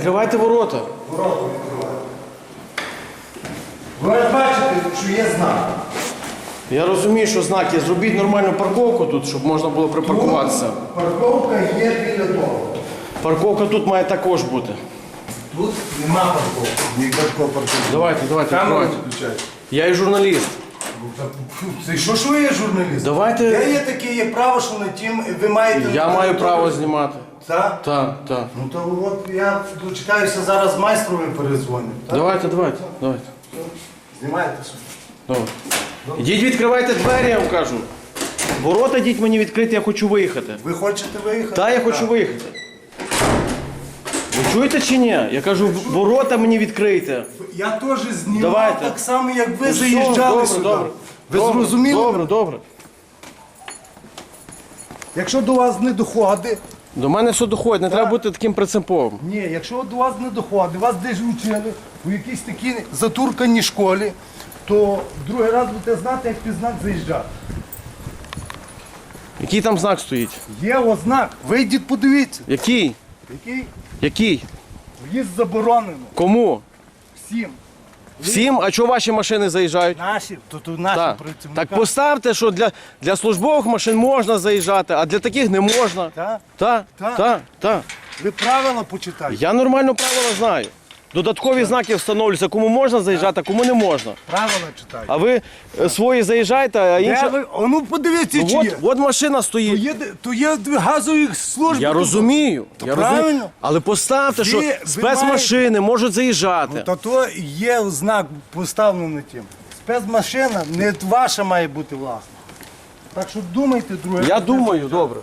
Відкривайте ворота. Ворота відкриваю. Ви бачите, що є знак. Я розумію, що знак є. Зробіть нормальну парковку тут, щоб можна було припаркуватися. Тут Парковка є біля того. Парковка тут має також бути. Тут нема парковки. Ніякого парковки. Давайте, давайте, Камеру відкривайте. включайте. Я і журналіст. Це що ж ви є журналіст? Давайте- Я є таке, є право, що на тім ви маєте. Я маю право знімати. Так? Так, так. Ну то от я дочекаюся зараз майстрові перезвоню. Так? Давайте, давайте, давайте. Знімайте собі. Добре. Ідіть відкривайте двері, я вам кажу. Ворота йдіть мені відкрити, я хочу виїхати. Ви хочете виїхати? Та я хочу виїхати. Ви чуєте чи ні? Я кажу, ворота мені відкрийте. Я теж знімав Давайте. так само, як ви Ну, заїжджали добре, сюди. добре. Ви Добре, зрозуміли? Добре, добре. Якщо до вас не доходить, До мене все доходить, не треба бути таким принциповим. ні, якщо до вас не доходить, вас десь вчили у якійсь такій затурканій школі, то другий раз будете знати, як під знак заїжджати. Який там знак стоїть? Є ознак, вийдіть, подивіться, Який? Який Який? в'їзд заборонено Кому? всім. Всім? А чого ваші машини заїжджають? Наші, то, то наші Так. працівники. Так поставте, що для, для службових машин можна заїжджати, а для таких не можна. Так? Так, Так. так, та. Ви правила почитайте. Я нормально правила знаю. Додаткові знаки встановлюються, кому можна заїжджати, а кому не можна. Правила читайте. А ви е, свої заїжджаєте, а Де інші. ви? О, ну подивіться, чи от, є. от машина То стоїть. є, то є газові служби. Я розумію. Я розумію. правильно. Але поставте, що Ви- ви спецмашини можуть заїжджати. Ну, то то є знак поставлений тим. Спецмашина не ваша має бути власна. Так що думайте, друге. Я думаю, добре.